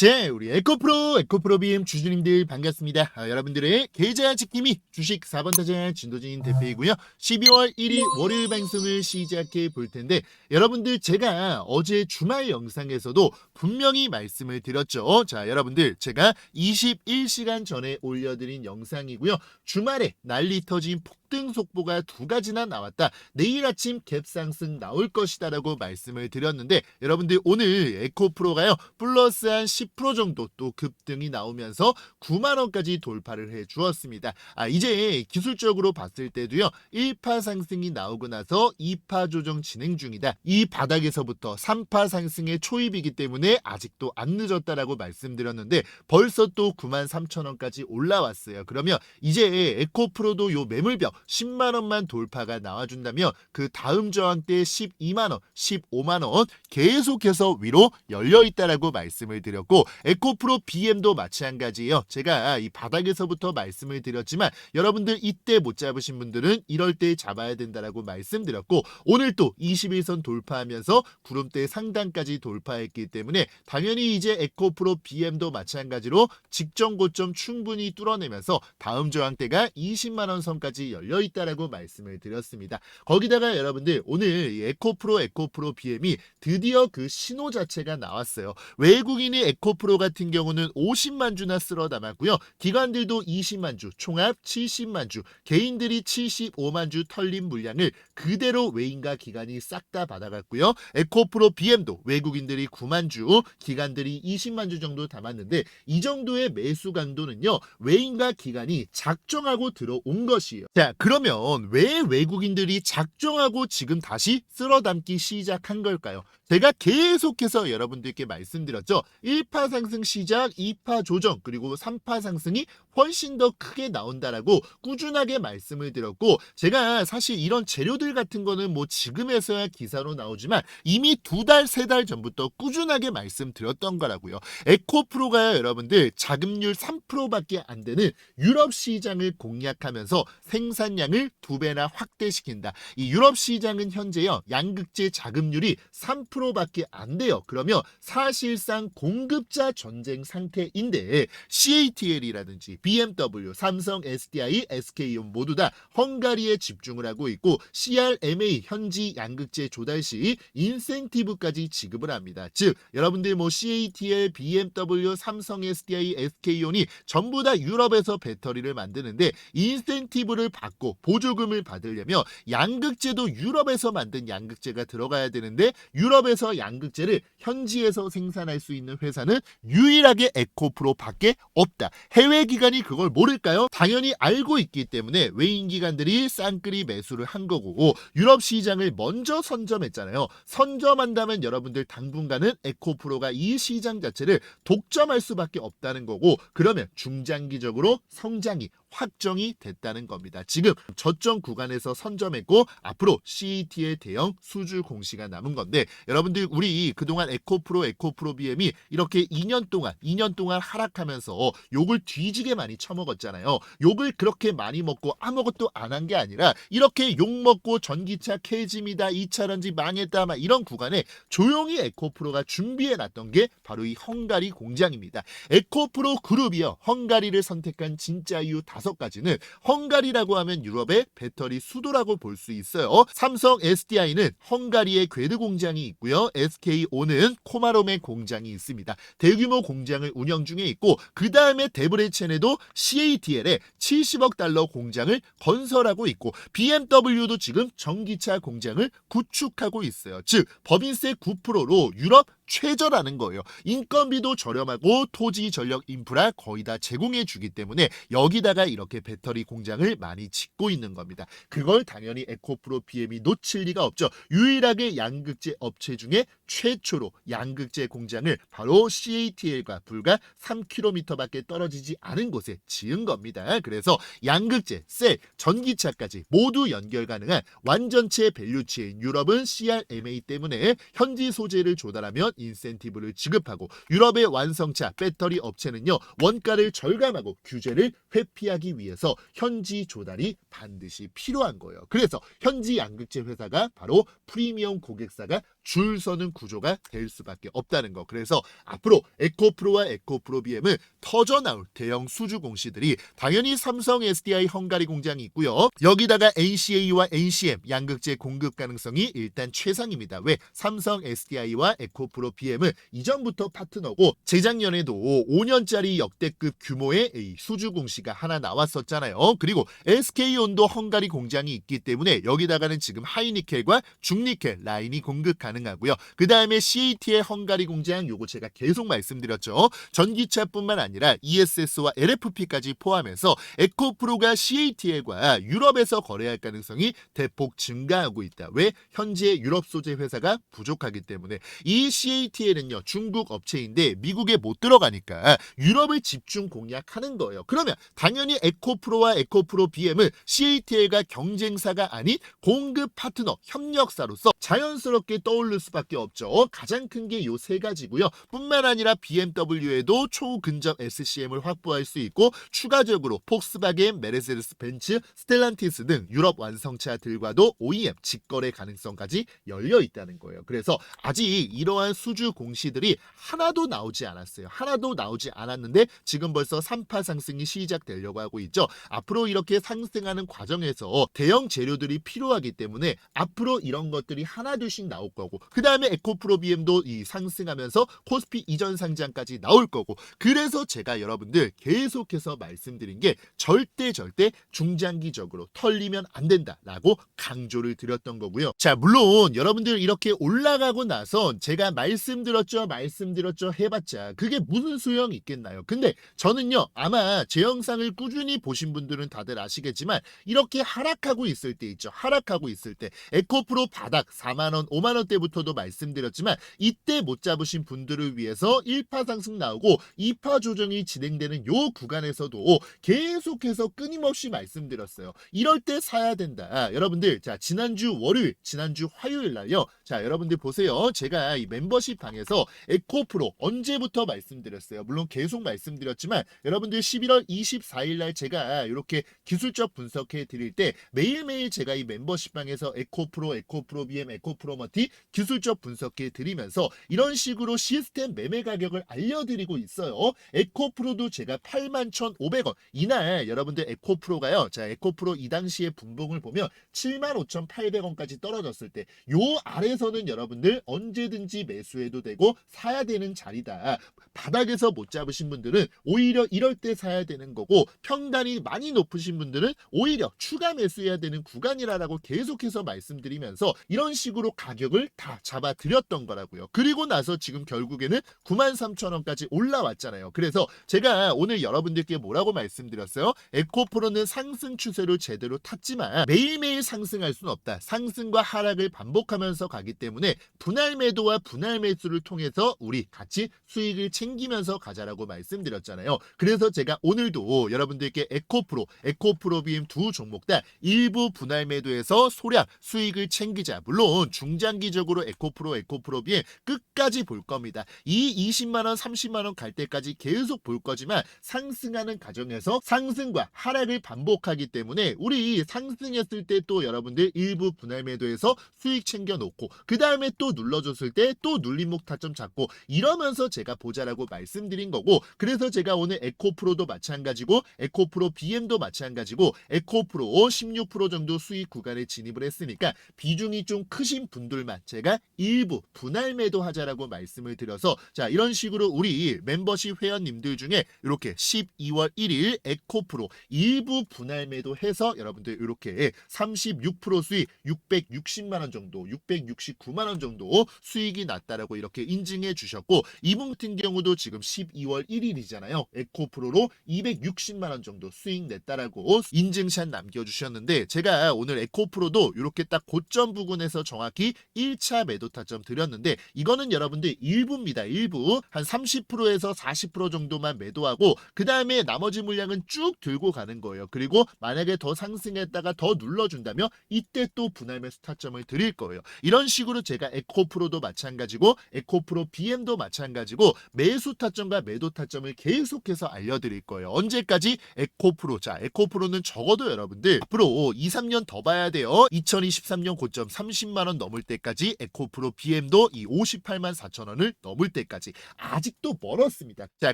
제 우리 에코프로 에코프로 BM 주주님들 반갑습니다. 아, 여러분들의 계좌 지킴이 주식 4번 타자 진도진 대표이고요. 12월 1일 월요일 방송을 시작해 볼 텐데 여러분들 제가 어제 주말 영상에서도 분명히 말씀을 드렸죠. 자, 여러분들 제가 21시간 전에 올려드린 영상이고요. 주말에 난리 터진 폭 등 속보가 두 가지나 나왔다. 내일 아침 갭 상승 나올 것이다 라고 말씀을 드렸는데 여러분들 오늘 에코프로가요 플러스 한 10% 정도 또 급등이 나오면서 9만 원까지 돌파를 해 주었습니다. 아 이제 기술적으로 봤을 때도요 1파 상승이 나오고 나서 2파 조정 진행 중이다. 이 바닥에서부터 3파 상승의 초입이기 때문에 아직도 안 늦었다라고 말씀드렸는데 벌써 또 9만 3천 원까지 올라왔어요. 그러면 이제 에코프로도 요 매물벽 10만 원만 돌파가 나와준다면 그 다음 저항 때 12만 원, 15만 원 계속해서 위로 열려 있다라고 말씀을 드렸고 에코프로 BM도 마찬가지예요. 제가 이 바닥에서부터 말씀을 드렸지만 여러분들 이때 못 잡으신 분들은 이럴 때 잡아야 된다라고 말씀드렸고 오늘 또 21선 돌파하면서 구름대 상단까지 돌파했기 때문에 당연히 이제 에코프로 BM도 마찬가지로 직전 고점 충분히 뚫어내면서 다음 저항대가 20만 원 선까지 열려 있다라고 말씀을 드렸습니다. 거기다가 여러분들 오늘 이 에코프로 에코프로 BM이 드디어 그 신호 자체가 나왔어요. 외국인이 에코프로 같은 경우는 50만 주나 쓸어 담았고요. 기관들도 20만 주, 총합 70만 주, 개인들이 75만 주 털린 물량을 그대로 외인과 기관이 싹 다 받아갔고요. 에코프로 BM도 외국인들이 9만 주, 기관들이 20만 주 정도 담았는데 이 정도의 매수 강도는요. 외인과 기관이 작정하고 들어온 것이에요. 자, 그러면 왜 외국인들이 작정하고 지금 다시 쓸어 담기 시작한 걸까요? 제가 계속해서 여러분들께 말씀드렸죠. 1파 상승 시작, 2파 조정, 그리고 3파 상승이 훨씬 더 크게 나온다라고 꾸준하게 말씀을 드렸고, 제가 사실 이런 재료들 같은 거는 뭐 지금에서야 기사로 나오지만 이미 두 달, 세 달 전부터 꾸준하게 말씀드렸던 거라고요. 에코프로가 여러분들 자금률 3%밖에 안 되는 유럽 시장을 공략하면서 생산량을 두 배나 확대시킨다. 이 유럽 시장은 현재요, 양극재 자금률이 3% 밖에 안 돼요. 그러면 사실상 공급자 전쟁 상태인데 CATL이라든지 BMW, 삼성, SDI, SK온 모두 다 헝가리에 집중을 하고 있고 CRMA 현지 양극재 조달 시 인센티브까지 지급을 합니다. 즉 여러분들 뭐 CATL, BMW, 삼성, SDI, SK온이 전부 다 유럽에서 배터리를 만드는데 인센티브를 받고 보조금을 받으려면 양극재도 유럽에서 만든 양극재가 들어가야 되는데 유럽에서 양극재를 현지에서 생산할 수 있는 회사는 유일하게 에코프로밖에 없다. 해외 기관 이 그걸 모를까요? 당연히 알고 있기 때문에 외인 기관들이 쌍끌이 매수를 한 거고 유럽 시장을 먼저 선점했잖아요. 선점한다면 여러분들 당분간은 에코프로가 이 시장 자체를 독점할 수밖에 없다는 거고 그러면 중장기적으로 성장이 확정이 됐다는 겁니다. 지금 저점 구간에서 선점했고 앞으로 CET의 대형 수주 공시가 남은 건데 여러분들 우리 그동안 에코프로 에코프로 BM이 이렇게 2년 동안 2년 동안 하락하면서 욕을 뒤지게 많이 처먹었잖아요. 욕을 그렇게 많이 먹고 아무것도 안 한 게 아니라 이렇게 욕 먹고 전기차 캐짐이다 2차전지 망했다 막 이런 구간에 조용히 에코프로가 준비해 놨던 게 바로 이 헝가리 공장입니다. 에코프로 그룹이요. 헝가리를 선택한 진짜 이유 다섯 가지는 헝가리라고 하면 유럽의 배터리 수도라고 볼 수 있어요. 삼성 SDI는 헝가리에 괴드 공장이 있고요. SKO는 코마롬의 공장이 있습니다. 대규모 공장을 운영 중에 있고 그 다음에 데브레첸에도 CATL에 70억 달러 공장을 건설하고 있고 BMW도 지금 전기차 공장을 구축하고 있어요. 즉 법인세 9%로 유럽 최저라는 거예요. 인건비도 저렴하고 토지 전력 인프라 거의 다 제공해 주기 때문에 여기다가 이렇게 배터리 공장을 많이 짓고 있는 겁니다. 그걸 당연히 에코프로 BM이 놓칠 리가 없죠. 유일하게 양극재 업체 중에 최초로 양극재 공장을 바로 CATL과 불과 3km밖에 떨어지지 않은 곳에 지은 겁니다. 그래서 양극재, 셀, 전기차까지 모두 연결 가능한 완전체 밸류체인 유럽은 CRMA 때문에 현지 소재를 조달하면 인센티브를 지급하고 유럽의 완성차 배터리 업체는요 원가를 절감하고 규제를 회피하기 위해서 현지 조달이 반드시 필요한 거예요. 그래서 현지 양극재 회사가 바로 프리미엄 고객사가 줄 서는 구조가 될 수밖에 없다는 거. 그래서 앞으로 에코프로와 에코프로 BM은 터져 나올 대형 수주 공시들이 당연히 삼성 SDI 헝가리 공장이 있고요. 여기다가 NCA와 NCM 양극재 공급 가능성이 일단 최상입니다. 왜? 삼성 SDI와 에코프로 BM은 이전부터 파트너고 재작년에도 5년짜리 역대급 규모의 이 수주 공시가 하나 나왔었잖아요. 그리고 SK온도 헝가리 공장이 있기 때문에 여기다가는 지금 하이니켈과 중니켈 라인이 공급 가 능하고요. 그 다음에 CAT의 헝가리 공장 요거 제가 계속 말씀드렸죠. 전기차뿐만 아니라 ESS와 LFP까지 포함해서 에코프로가 CATL과 유럽에서 거래할 가능성이 대폭 증가하고 있다. 왜? 현재 유럽 소재 회사가 부족하기 때문에 이 CATL은요 중국 업체인데 미국에 못 들어가니까 유럽을 집중 공략하는 거예요. 그러면 당연히 에코프로와 에코프로 BM은 CATL과 경쟁사가 아닌 공급 파트너 협력사로서 자연스럽게 떠 오를 수밖에 없죠. 가장 큰 게 요 세 가지고요. 뿐만 아니라 BMW에도 초근접 SCM을 확보할 수 있고 추가적으로 폭스바겐, 메르세데스 벤츠, 스텔란티스 등 유럽 완성차들과도 OEM 직거래 가능성까지 열려 있다는 거예요. 그래서 아직 이러한 수주 공시들이 하나도 나오지 않았어요. 하나도 나오지 않았는데 지금 벌써 3파 상승이 시작되려고 하고 있죠. 앞으로 이렇게 상승하는 과정에서 대형 재료들이 필요하기 때문에 앞으로 이런 것들이 하나둘씩 나올 거고 그 다음에 에코프로 BM도 이 상승하면서 코스피 이전 상장까지 나올 거고 그래서 제가 여러분들 계속해서 말씀드린 게 절대 절대 중장기적으로 털리면 안 된다라고 강조를 드렸던 거고요. 자 물론 여러분들 이렇게 올라가고 나선 제가 말씀드렸죠 말씀드렸죠 해봤자 그게 무슨 소용이 있겠나요? 근데 저는요 아마 제 영상을 꾸준히 보신 분들은 다들 아시겠지만 이렇게 하락하고 있을 때 있죠 하락하고 있을 때 에코프로 바닥 4만원 5만원 대부터도 말씀드렸지만 이때 못 잡으신 분들을 위해서 1파 상승 나오고 2파 조정이 진행되는 요 구간에서도 계속해서 끊임없이 말씀드렸어요. 이럴 때 사야 된다. 여러분들 자 지난주 월요일 지난주 화요일 날요. 자 여러분들 보세요. 제가 이 멤버십 방에서 에코프로 언제부터 말씀드렸어요? 물론 계속 말씀드렸지만 여러분들 11월 24일 날 제가 이렇게 기술적 분석해 드릴 때 매일매일 제가 이 멤버십 방에서 에코프로 에코프로 BM 에코프로 머티 기술적 분석해 드리면서 이런 식으로 시스템 매매 가격을 알려드리고 있어요. 에코프로도 제가 81,500원. 이날 여러분들 에코프로가요. 자 에코프로 이 당시에 분봉을 보면 75,800원까지 떨어졌을 때 요 아래서는 여러분들 언제든지 매수해도 되고 사야 되는 자리다. 바닥에서 못 잡으신 분들은 오히려 이럴 때 사야 되는 거고 평단이 많이 높으신 분들은 오히려 추가 매수해야 되는 구간이라고 계속해서 말씀드리면서 이런 식으로 가격을 다 잡아 드렸던 거라고요. 그리고 나서 지금 결국에는 93,000원까지 올라왔잖아요. 그래서 제가 오늘 여러분들께 뭐라고 말씀드렸어요? 에코프로는 상승 추세를 제대로 탔지만 매일매일 상승할 수는 없다. 상승과 하락을 반복하면서 가기 때문에 분할 매도와 분할 매수를 통해서 우리 같이 수익을 챙기면서 가자라고 말씀드렸잖아요. 그래서 제가 오늘도 여러분들께 에코프로, 에코프로 비임 두 종목 다 일부 분할 매도에서 소량 수익을 챙기자. 물론 중장기적으로 에코프로, 에코프로 비임 끝까지 볼 겁니다. 이 20만 원, 30만 원 갈 때까지 계속 볼 거지만 상승하는 과정에서 상승과 하락을 반복하기 때문에 우리 상승했을 때 또 여러분들 일부 분할 매도에서 수익 챙겨 놓고 그 다음에 또 눌러줬을 때 또 눌림목 타점 잡고 이러면서 제가 보자라고 말씀드린 거고 그래서 제가 오늘 에코프로도 마찬가지고 에코프로 BM도 마찬가지고 에코프로 16% 정도 수익 구간에 진입을 했으니까 비중이 좀 크신 분들만 제가 일부 분할 매도 하자라고 말씀을 드려서 자 이런 식으로 우리 멤버십 회원님들 중에 이렇게 12월 1일 에코프로 일부 분할 매도 해서 여러분들 이렇게 36% 수익 660만 원 정도 669만 원 정도 수익이 났다라고 이렇게 인증해 주셨고 이분 같은 경우도 지금 12월 1일이잖아요. 에코프로로 260만 원 정도 수익 냈다라고 인증샷 남겨주셨는데 제가 오늘 에코프로도 이렇게 딱 고점 부근에서 정확히 1차 매도 타점 드렸는데 이거는 여러분들 일부입니다. 일부. 한 30%에서 40% 정도만 매도하고 그 다음에 나머지 물량은 쭉 들고 가는 거예요. 그리고 만약에 더 상승했다가 더 눌러준다면 이때 또 분할 매수 타점을 드릴 거예요. 이런 식으로 제가 에코프로도 마찬가지고 에코프로 BM도 마찬가지고 매수 타점과 매도 타점을 계속해서 알려드릴 거예요. 언제까지? 에코프로. 자 에코프로는 적어도 여러분들 앞으로 2, 3년 더 봐야 돼요. 2023년 고점 30만 원 넘을 때까지 에코프로 BM도 이 58만 4천 원을 넘을 때까지 아직도 멀었습니다. 자,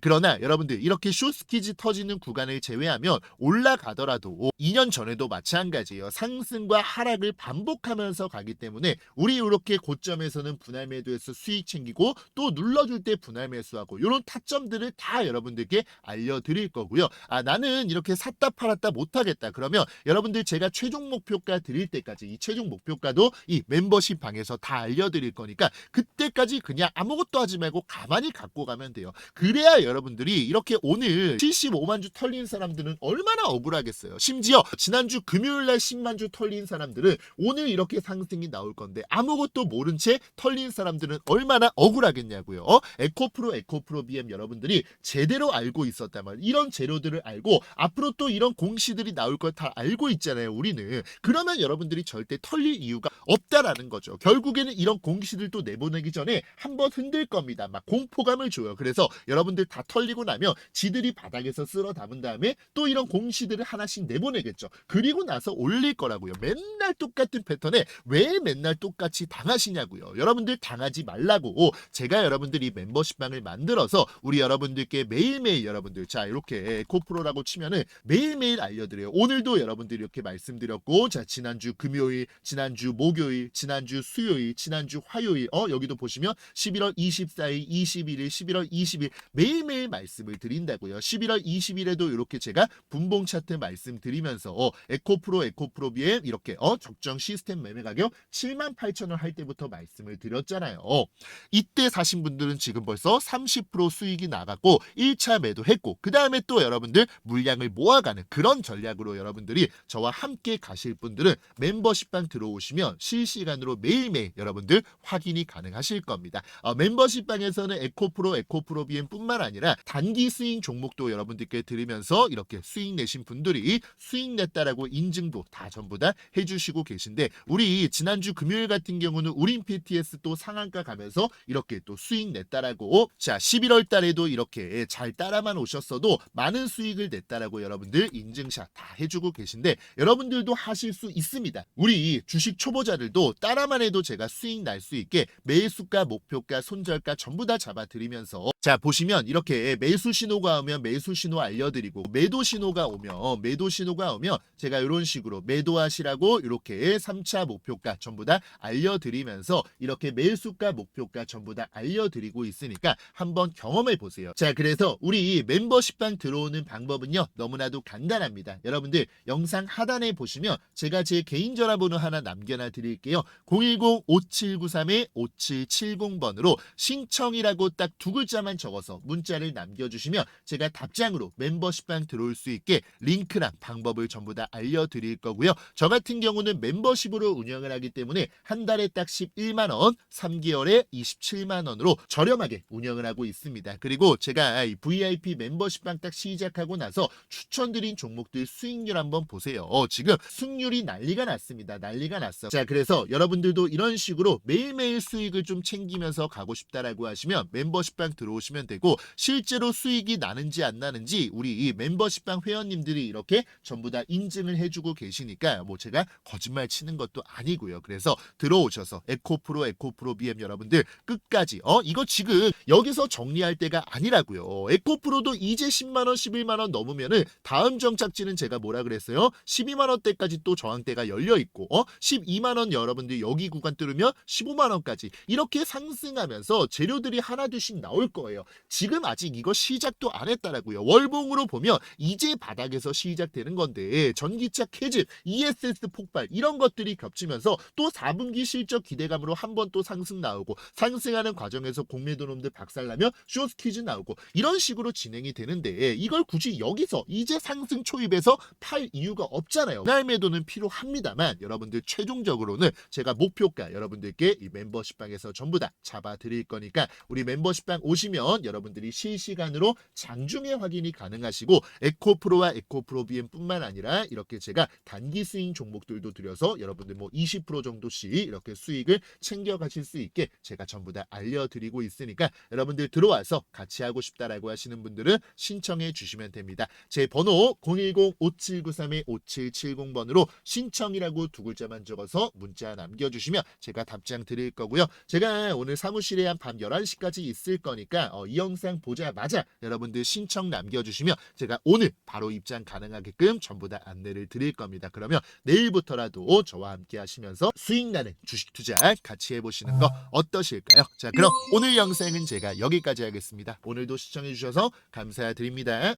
그러나 여러분들 이렇게 쇼스키즈 터지는 구간을 제외하면 올라가더라도 2년 전에도 마찬가지예요. 상승과 하락을 반복하면서 가기 때문에 우리 이렇게 고점에서는 분할 매도해서 수익 챙기고 또 눌러줄 때 분할 매수하고 이런 타점들을 다 여러분들께 알려드릴 거고요. 아 나는 이렇게 샀다 팔았다 못하겠다. 그러면 여러분들 제가 최종 목표가 드릴 때까지 이 최종 목표가도 이 멤버십 방에서 다 알려드릴 거니까 그때까지 그냥 아무것도 하지 말고 가만히 갖고 가면 돼요. 그래야 여러분들이 이렇게 오늘 75만 주 털린 사람들은 얼마나 억울하겠어요. 심지어 지난주 금요일 날 10만 주 털린 사람들은 오늘 이렇게 상승이 나올 건데 아무것도 모른 채 털린 사람들은 얼마나 억울하겠냐고요. 어? 에코프로 에코프로 BM 여러분들이 제대로 알고 있었다면 이런 재료들을 알고 앞으로 또 이런 공시들이 나올 걸 다 알고 있잖아요. 우리는 그러면 여러분들이 절대 털릴 이유가 없다라는 거죠. 결국 에는 이런 공시들도 내보내기 전에 한번 흔들 겁니다. 막 공포감을 줘요. 그래서 여러분들 다 털리고 나면 지들이 바닥에서 쓸어 담은 다음에 또 이런 공시들을 하나씩 내보내겠죠. 그리고 나서 올릴 거라고요. 맨날 똑같은 패턴에 왜 맨날 똑같이 당하시냐고요. 여러분들 당하지 말라고 제가 여러분들이 멤버십방을 만들어서 우리 여러분들께 매일매일 여러분들 자 이렇게 에코프로라고 치면은 매일매일 알려드려요. 오늘도 여러분들이 이렇게 말씀드렸고 자 지난주 금요일, 지난주 목요일, 지난주 수요일, 지난주 화요일 어 여기도 보시면 11월 24일, 21일, 11월 20일 매일매일 말씀을 드린다고요. 11월 20일에도 이렇게 제가 분봉 차트 말씀드리면서 어, 에코프로 에코프로 비에 이렇게 어 적정 시스템 매매 가격 7만 8천 원 할 때부터 말씀을 드렸잖아요. 어, 이때 사신 분들은 지금 벌써 30% 수익이 나갔고 1차 매도했고 그 다음에 또 여러분들 물량을 모아가는 그런 전략으로 여러분들이 저와 함께 가실 분들은 멤버십방 들어오시면 실시간으로 매일매일 여러분들 확인이 가능하실 겁니다. 어, 멤버십방에서는 에코프로 에코프로 BM뿐만 아니라 단기 스윙 종목도 여러분들께 드리면서 이렇게 수익 내신 분들이 수익 냈다라고 인증도 다 전부 다 해주시고 계신데 우리 지난주 금요일 같은 경우는 우린 PTS 또 상한가 가면서 이렇게 또 수익 냈다라고 자 11월 달에도 이렇게 잘 따라만 오셨어도 많은 수익을 냈다라고 여러분들 인증샷 다 해주고 계신데 여러분들도 하실 수 있습니다. 우리 주식 초보자들도 따라만 해도 제가 수익 날 수 있게 매수가 목표가 손절가 전부 다 잡아드리면서 자 보시면 이렇게 매수 신호가 오면 매수 신호 알려드리고 매도 신호가 오면 매도 신호가 오면 제가 이런 식으로 매도하시라고 이렇게 3차 목표가 전부 다 알려드리면서 이렇게 매수가 목표가 전부 다 알려드리고 있으니까 한번 경험해 보세요. 자 그래서 우리 멤버십방 들어오는 방법은요 너무나도 간단합니다. 여러분들 영상 하단에 보시면 제가 제 개인 전화번호 하나 남겨놔 드릴게요. 010-5793-5770번으로 신청이라고 딱 두 글자만 적어서 문자를 남겨주시면 제가 답장으로 멤버십방 들어올 수 있게 링크랑 방법을 전부 다 알려드릴 거고요. 저 같은 경우는 멤버십으로 운영을 하기 때문에 한 달에 딱 11만 원, 3개월에 27만 원으로 저렴하게 운영을 하고 있습니다. 그리고 제가 이 VIP 멤버십방 딱 시작하고 나서 추천드린 종목들 수익률 한번 보세요. 어, 지금 승률이 난리가 났습니다. 난리가 났어. 자, 그래서 여러분들도 이런 식으로 매일매일 수익을 좀 챙기면서 가고 싶다라고 하시면 멤버십방 들어오시 면 되고 실제로 수익이 나는지 안 나는지 우리 이 멤버십방 회원님들이 이렇게 전부 다 인증을 해주고 계시니까 뭐 제가 거짓말 치는 것도 아니고요. 그래서 들어오셔서 에코프로 에코프로 BM 여러분들 끝까지 어 이거 지금 여기서 정리할 때가 아니라고요. 에코프로도 이제 10만 원, 11만 원 넘으면은 다음 정착지는 제가 뭐라 그랬어요? 12만 원대까지 또 저항대가 열려 있고 어 12만 원 여러분들 여기 구간 뚫으면 15만 원까지 이렇게 상승하면서 재료들이 하나둘씩 나올 거예요. 지금 아직 이거 시작도 안 했다라고요. 월봉으로 보면 이제 바닥에서 시작되는 건데 전기차 캐즈, ESS 폭발 이런 것들이 겹치면서 또 4분기 실적 기대감으로 한 번 또 상승 나오고 상승하는 과정에서 공매도 놈들 박살나면 쇼스퀴즈 나오고 이런 식으로 진행이 되는데 이걸 굳이 여기서 이제 상승 초입에서 팔 이유가 없잖아요. 날 매도는 필요합니다만 여러분들 최종적으로는 제가 목표가 여러분들께 이 멤버십방에서 전부 다 잡아 드릴 거니까 우리 멤버십방 오시면 누르시면 여러분들이 실시간으로 장중에 확인이 가능하시고 에코프로와 에코프로 BM뿐만 아니라 이렇게 제가 단기 스윙 종목들도 드려서 여러분들 뭐 20% 정도씩 이렇게 수익을 챙겨 가실 수 있게 제가 전부 다 알려드리고 있으니까 여러분들 들어와서 같이 하고 싶다라고 하시는 분들은 신청해 주시면 됩니다. 제 번호 010-5793-5770번으로 신청이라고 두 글자만 적어서 문자 남겨주시면 제가 답장 드릴 거고요. 제가 오늘 사무실에 한 밤 11시까지 있을 거니까 어, 이 영상 보자마자 여러분들 신청 남겨주시면 제가 오늘 바로 입장 가능하게끔 전부 다 안내를 드릴 겁니다. 그러면 내일부터라도 저와 함께 하시면서 수익 나는 주식 투자 같이 해보시는 거 어떠실까요? 자, 그럼 오늘 영상은 제가 여기까지 하겠습니다. 오늘도 시청해 주셔서 감사드립니다.